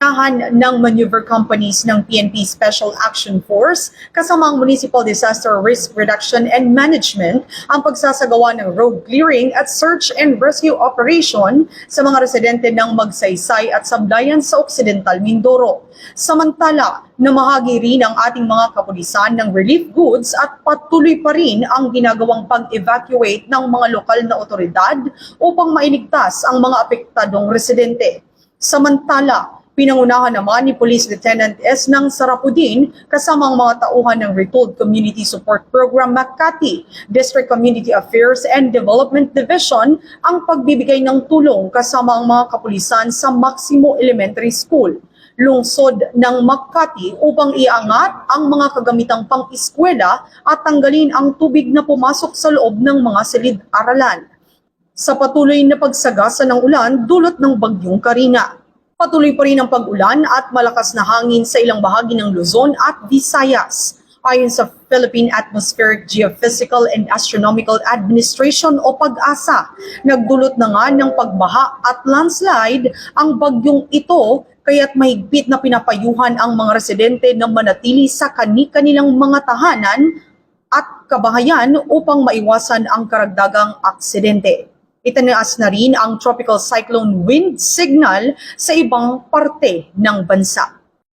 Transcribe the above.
Unahan ng maneuver companies ng PNP Special Action Force kasama ang Municipal Disaster Risk Reduction and Management ang pagsasagawa ng road clearing at search and rescue operation sa mga residente ng Magsaysay at Sablayan sa Occidental Mindoro. Samantala, namahagi rin ang ating mga kapulisan ng relief goods at patuloy pa rin ang ginagawang pag-evacuate ng mga lokal na otoridad upang mailigtas ang mga apektadong residente. Samantala, Pinangunahan naman ni Police Lieutenant S. ng Sarapudin kasama ang mga tauhan ng Retold Community Support Program Makati, District Community Affairs and Development Division ang pagbibigay ng tulong kasama ang mga kapulisan sa Maximo Elementary School lungsod ng Makati upang iangat ang mga kagamitang pang-eskwela at tanggalin ang tubig na pumasok sa loob ng mga silid-aralan. Sa patuloy na pagsagasa ng ulan dulot ng bagyong Karina. Patuloy pa rin ang pag-ulan at malakas na hangin sa ilang bahagi ng Luzon at Visayas. Ayon sa Philippine Atmospheric Geophysical and Astronomical Administration o PAG-ASA, nagdulot na nga ng pagbaha at landslide ang bagyong ito kaya't mahigpit na pinapayuhan ang mga residente na manatili sa kani-kanilang mga tahanan at kabahayan upang maiwasan ang karagdagang aksidente. Itinaas na rin ang tropical cyclone wind signal sa ibang parte ng bansa.